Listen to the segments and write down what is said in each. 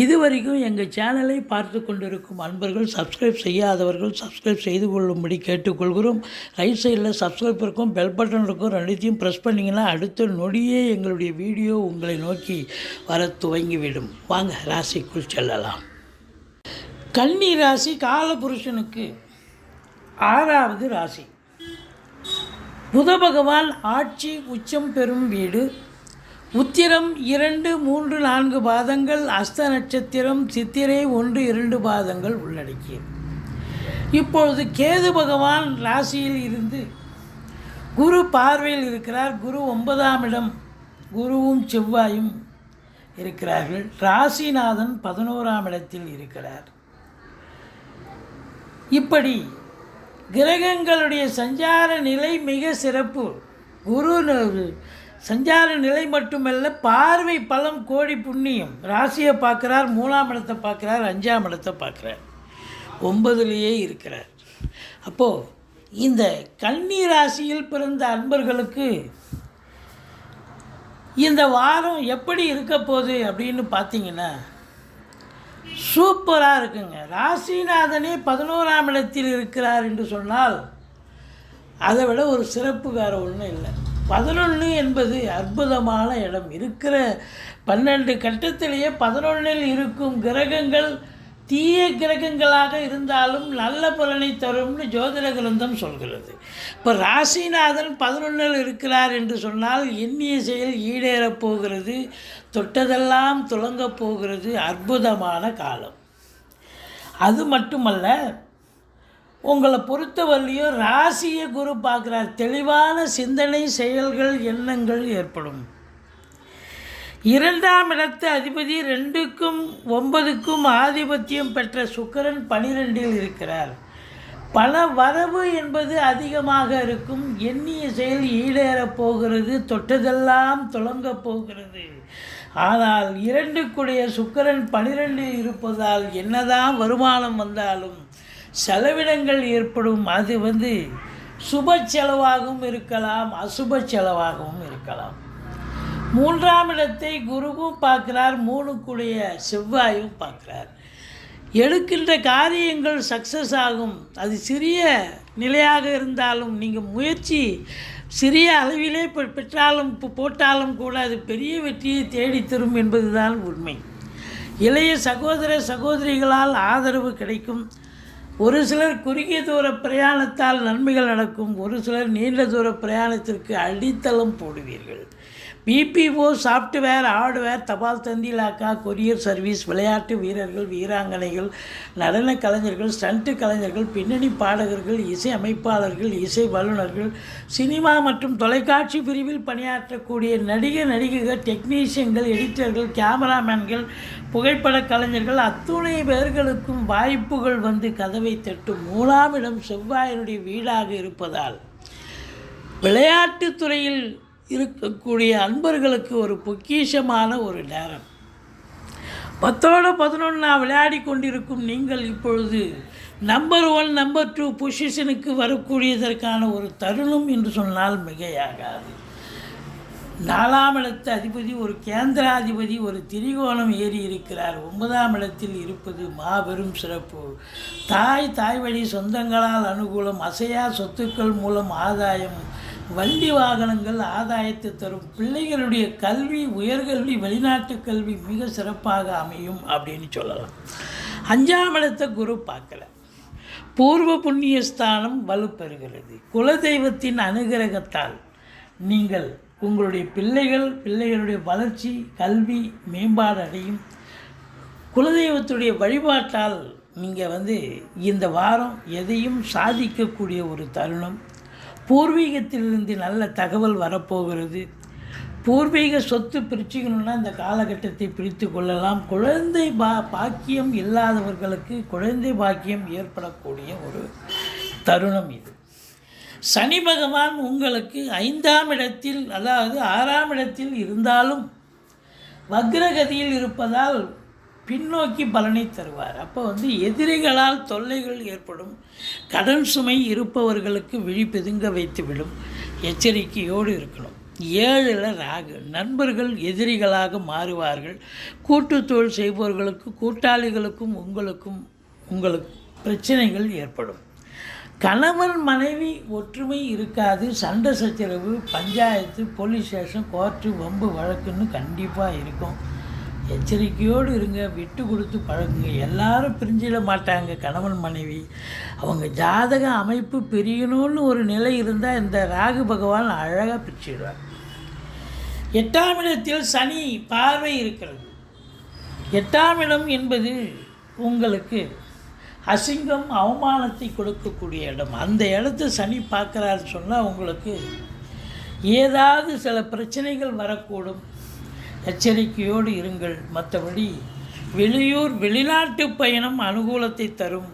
இதுவரைக்கும் எங்கள் சேனலை பார்த்து கொண்டிருக்கும் அன்பர்கள் சப்ஸ்கிரைப் செய்யாதவர்கள் சப்ஸ்கிரைப் செய்து கொள்ளும்படி கேட்டுக்கொள்கிறோம். ரைட் சைடில் சப்ஸ்கிரைப் இருக்கும் பெல் பட்டன் இருக்கும் ரெண்டுத்தையும் ப்ரெஸ் பண்ணிங்கன்னா அடுத்த நொடியே எங்களுடைய வீடியோ உங்களை நோக்கி வர துவங்கிவிடும். வாங்க ராசிக்குள் செல்லலாம். கன்னி ராசி காலபுருஷனுக்கு ஆறாவது ராசி. புத பகவான் ஆட்சி உச்சம் பெறும் வீடு. உத்திரம் இரண்டு மூன்று நான்கு பாதங்கள் அஸ்த நட்சத்திரம் சித்திரை ஒன்று இரண்டு பாதங்கள் உள்ளடக்கியது. இப்பொழுது கேது பகவான் ராசியில் இருந்து குரு பார்வையில் இருக்கிறார். குரு ஒன்பதாம் இடம். குருவும் செவ்வாயும் இருக்கிறார்கள். ராசிநாதன் பதினோராம் இடத்தில் இருக்கிறார். இப்படி கிரகங்களுடைய சஞ்சார நிலை மிக சிறப்பு. குரு சஞ்சார நிலை மட்டுமல்ல பார்வை பலம் கோடி புண்ணியம். ராசியை பார்க்குறார் மூணாம் இடத்தை பார்க்குறார் அஞ்சாம் இடத்தை பார்க்குறார். ஒன்பதுலேயே இருக்கிறார். அப்போது இந்த கன்னி ராசியில் பிறந்த அன்பர்களுக்கு இந்த வாரம் எப்படி இருக்க போகுது அப்படின்னு பார்த்தீங்கன்னா சூப்பராக இருக்குங்க. ராசிநாதனே பதினோராம் இடத்தில் இருக்கிறார் என்று சொன்னால் அதை விட ஒரு சிறப்பு வேறு ஒன்றும் இல்லை. பதினொன்று என்பது அற்புதமான இடம். இருக்கிற பன்னெண்டு கட்டத்திலேயே பதினொன்றில் இருக்கும் கிரகங்கள் தீய கிரகங்களாக இருந்தாலும் நல்ல பலனை தரும்னு ஜோதிட கிரந்தம் சொல்கிறது. இப்போ ராசிநாதன் பதினொன்றில் இருக்கிறார் என்று சொன்னால் எண்ணிய செயல் ஈடேறப் போகிறது. தொட்டதெல்லாம் துலங்கப் போகிறது. அற்புதமான காலம். அது மட்டுமல்ல உங்களை பொறுத்தவரையிலையும் ராசியை குரு பார்க்குறார். தெளிவான சிந்தனை செயல்கள் எண்ணங்கள் ஏற்படும். இரண்டாம் இடத்து அதிபதி ரெண்டுக்கும் ஒன்பதுக்கும் ஆதிபத்தியம் பெற்ற சுக்கரன் பனிரெண்டில் இருக்கிறார். பல வரவு என்பது அதிகமாக இருக்கும். எண்ணிய செயல் ஈடேறப் போகிறது. தொட்டதெல்லாம் துளங்கப் போகிறது. ஆனால் இரண்டுக்குடைய சுக்கரன் பனிரெண்டில் இருப்பதால் என்னதான் வருமானம் வந்தாலும் செலவினங்கள் ஏற்படும். அது வந்து சுப செலவாகவும் இருக்கலாம் அசுப செலவாகவும் இருக்கலாம். மூன்றாம் இடத்தை குருவும் பார்க்கிறார் மூணுக்குடைய செவ்வாயும் பார்க்கிறார். எடுக்கின்ற காரியங்கள் சக்ஸஸ் ஆகும். அது சிறிய நிலையாக இருந்தாலும் நீங்கள் முயற்சி சிறிய அளவிலே பெ- பெற்றாலும் போட்டாலும் கூட அது பெரிய வெற்றியை தேடித்தரும் என்பதுதான் உண்மை. இளைய சகோதர சகோதரிகளால் ஆதரவு கிடைக்கும். ஒரு சிலர் குறுகிய தூர பிரயாணத்தால் நன்மைகள் நடக்கும் ஒரு சிலர் நீண்ட தூர பிரயாணத்திற்கு அடித்தளம் போடுவீர்கள். பிபிஓ சாஃப்ட்வேர் ஹார்ட்வேர் தபால் தந்தி இலாக்கா கொரியர் சர்வீஸ் விளையாட்டு வீரர்கள் வீராங்கனைகள் நடன கலைஞர்கள் ஸ்டண்ட்டு கலைஞர்கள் பின்னணி பாடகர்கள் இசை அமைப்பாளர்கள் இசை வல்லுநர்கள் சினிமா மற்றும் தொலைக்காட்சி பிரிவில் பணியாற்றக்கூடிய நடிகர் நடிகைகள் டெக்னீஷியன்கள் எடிட்டர்கள் கேமராமேன்கள் புகைப்பட கலைஞர்கள் அத்துணை பேர்களுக்கும் வாய்ப்புகள் வந்து கதவை தட்டும் மூலாமிடம் இடம் செவ்வாயினுடைய வீடாக இருப்பதால் விளையாட்டுத் துறையில் இருக்கக்கூடிய அன்பர்களுக்கு ஒரு பொக்கிஷமான ஒரு நேரம். பத்தோட பதினொன்றா விளையாடி கொண்டிருக்கும் நீங்கள் இப்பொழுது நம்பர் ஒன் நம்பர் டூ பொசிஷனுக்கு வரக்கூடியதற்கான ஒரு தருணம் என்று சொன்னால் மிகையாகாது. நாலாம் இடத்து அதிபதி ஒரு கேந்திராதிபதி ஒரு திரிகோணம் ஏறி இருக்கிறார். ஒன்பதாம் இடத்தில் இருப்பது மாபெரும் சிறப்பு. தாய் தாய் வழி சொந்தங்களால் அனுகூலம் அசையா சொத்துக்கள் மூலம் ஆதாயம் வண்டி வாகனங்கள் ஆதாயத்தை தரும். பிள்ளைகளுடைய கல்வி உயர்கல்வி வெளிநாட்டு கல்வி மிக சிறப்பாக அமையும் அப்படின்னு சொல்லலாம். அஞ்சாம் இடத்தை குரு பார்க்கல. பூர்வ புண்ணிய ஸ்தானம் வலுப்பெறுகிறது. குலதெய்வத்தின் அனுகிரகத்தால் நீங்கள் உங்களுடைய பிள்ளைகள் பிள்ளைகளுடைய வளர்ச்சி கல்வி மேம்பாடு அடையும் குலதெய்வத்துடைய வழிபாட்டால் நீங்கள் வந்து இந்த வாரம் எதையும் சாதிக்கக்கூடிய ஒரு தருணம். பூர்வீகத்திலிருந்து நல்ல தகவல் வரப்போகிறது. பூர்வீக சொத்து பிரிச்சுக்கணும்னா இந்த காலகட்டத்தை பிரித்து கொள்ளலாம். குழந்தை பா பாக்கியம் இல்லாதவர்களுக்கு குழந்தை பாக்கியம் ஏற்படக்கூடிய ஒரு தருணம் இது. சனி பகவான் உங்களுக்கு ஐந்தாம் இடத்தில் அதாவது ஆறாம் இடத்தில் இருந்தாலும் வக்ரகதியில் இருப்பதால் பின்னோக்கி பலனை தருவார். அப்போ வந்து எதிரிகளால் தொல்லைகள் ஏற்படும். கடன் சுமை இருப்பவர்களுக்கு விழி வைத்துவிடும் எச்சரிக்கையோடு இருக்கணும். ஏழில் ராகு. நண்பர்கள் எதிரிகளாக மாறுவார்கள். கூட்டுத்தொழில் செய்பவர்களுக்கு கூட்டாளிகளுக்கும் உங்களுக்கும் உங்களுக்கு பிரச்சனைகள் ஏற்படும். கணவன் மனைவி ஒற்றுமை இருக்காது. சண்டை சச்சரவு பஞ்சாயத்து போலீஸ் ஸ்டேஷன் கோர்ட்டு வம்பு வழக்குன்னு கண்டிப்பாக இருக்கும். எச்சரிக்கையோடு இருங்க விட்டு கொடுத்து பழகுங்க. எல்லாரும் பிரிஞ்சிட மாட்டாங்க கணவன் மனைவி. அவங்க ஜாதக அமைப்பு பிரியணும்னு ஒரு நிலை இருந்தால் இந்த ராகு பகவான் அழகாக பிரிச்சிடுவார். எட்டாம் இடத்தில் சனி பார்வை இருக்கிறது. எட்டாம் இடம் என்பது உங்களுக்கு அசிங்கம் அவமானத்தை கொடுக்கக்கூடிய இடம். அந்த இடத்த சனி பார்க்குறாரு சொன்னால் உங்களுக்கு ஏதாவது சில பிரச்சனைகள் வரக்கூடும். எச்சரிக்கையோடு இருங்கள். மற்றபடி வெளியூர் வெளிநாட்டு பயணம் அனுகூலத்தை தரும்.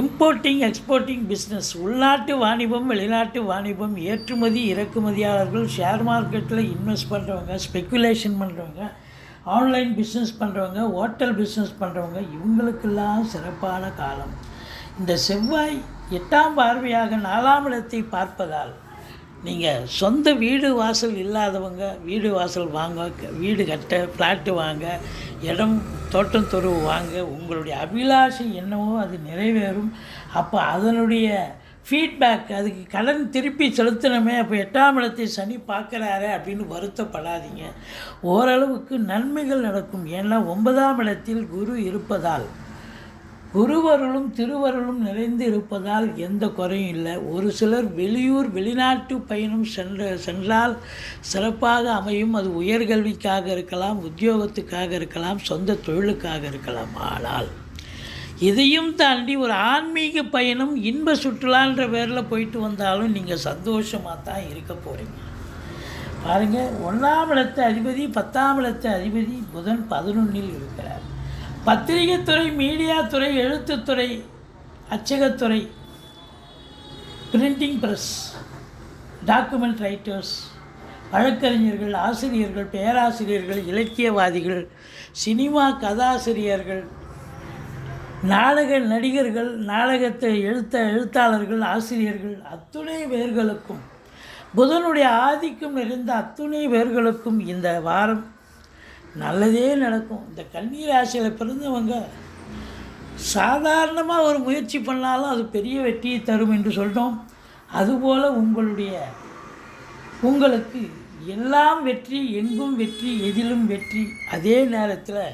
இம்போர்ட்டிங் எக்ஸ்போர்ட்டிங் பிஸ்னஸ் உள்நாட்டு வாணிபம் வெளிநாட்டு வாணிபம் ஏற்றுமதி இறக்குமதியாளர்கள் ஷேர் மார்க்கெட்டில் இன்வெஸ்ட் பண்ணுறவங்க ஸ்பெக்குலேஷன் பண்ணுறவங்க ஆன்லைன் பிஸ்னஸ் பண்ணுறவங்க ஹோட்டல் பிஸ்னஸ் பண்ணுறவங்க இவங்களுக்கெல்லாம் சிறப்பான காலம். இந்த செவ்வாய் எட்டாம் பார்வையாக நாலாம் இடத்தை பார்ப்பதால் நீங்கள் சொந்த வீடு வாசல் இல்லாதவங்க வீடு வாசல் வாங்க வீடு கட்ட ஃப்ளாட்டு வாங்க இடம் தோட்டம் துறவு வாங்க உங்களுடைய அபிலாஷை என்னவோ அது நிறைவேறும். அப்போ அதனுடைய ஃபீட்பேக் அதுக்கு கடன் திருப்பி செலுத்தணுமே அப்போ எட்டாம் இடத்தை சனி பார்க்குறாரு அப்படின்னு வருத்தப்படாதீங்க. ஓரளவுக்கு நன்மைகள் நடக்கும். ஏன்னா ஒன்பதாம் இடத்தில் குரு இருப்பதால் குருவருளும் திருவருளும் நிறைந்து இருப்பதால் எந்த குறையும் இல்லை. ஒரு சிலர் வெளியூர் வெளிநாட்டு பயணம் சென்ற சென்றால் சிறப்பாக அமையும். அது உயர்கல்விக்காக இருக்கலாம் உத்தியோகத்துக்காக இருக்கலாம் சொந்த தொழிலுக்காக இருக்கலாம். ஆனால் இதையும் தாண்டி ஒரு ஆன்மீக பயணம் இன்ப சுற்றுலான்ற பேரில் போயிட்டு வந்தாலும் நீங்கள் சந்தோஷமாக தான் இருக்க போகிறீங்க பாருங்கள் ஒன்றாம் இடத்து அதிபதி பத்தாம் இடத்து அதிபதி புதன் பதினொன்றில் இருக்கிறார். பத்திரிகைத்துறை மீடியாத்துறை எழுத்துத்துறை அச்சகத்துறை பிரிண்டிங் ப்ரெஸ் டாக்குமெண்ட் ரைட்டர்ஸ் வழக்கறிஞர்கள் ஆசிரியர்கள் பேராசிரியர்கள் இலக்கியவாதிகள் சினிமா கதாசிரியர்கள் நாடக நடிகர்கள் நாடகத்தை எழுத்த எழுத்தாளர்கள் ஆசிரியர்கள் அத்துணை பேர்களுக்கும் புதனுடைய ஆதிக்கம் நிறைந்த அத்துணை பேர்களுக்கும் இந்த வாரம் நல்லதே நடக்கும். இந்த கன்னி ராசியில் பிறந்தவங்க சாதாரணமாக ஒரு முயற்சி பண்ணாலும் அது பெரிய வெற்றியை தரும் என்று சொல்லிட்டோம் அதுபோல் உங்களுடைய உங்களுக்கு எல்லாம் வெற்றி எங்கும் வெற்றி எதிலும் வெற்றி அதே நேரத்தில்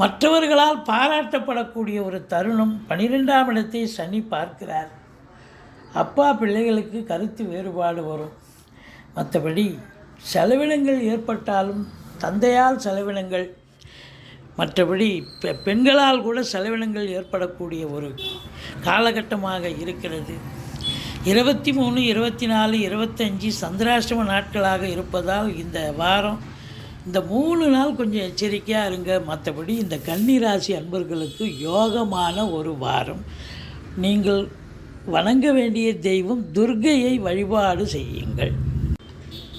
மற்றவர்களால் பாராட்டப்படக்கூடிய ஒரு தருணம் பனிரெண்டாம் இடத்தை சனி பார்க்கிறார். அப்பா பிள்ளைகளுக்கு கருத்து வேறுபாடு வரும். மற்றபடி செலவினங்கள் ஏற்பட்டாலும் தந்தையால் செலவினங்கள் மற்றபடி பெ பெண்களால் கூட செலவினங்கள் ஏற்படக்கூடிய ஒரு காலகட்டமாக இருக்கிறது. இருபத்தி மூணு இருபத்தி நாலு இருபத்தஞ்சி சந்திராஷ்டம நாட்களாக இருப்பதால் இந்த வாரம் இந்த மூணு நாள் கொஞ்சம் எச்சரிக்கையாக இருங்க. மற்றபடி இந்த கன்னிராசி அன்பர்களுக்கு யோகமான ஒரு வாரம். நீங்கள் வணங்க வேண்டிய தெய்வம் துர்கையை வழிபாடு செய்யுங்கள்.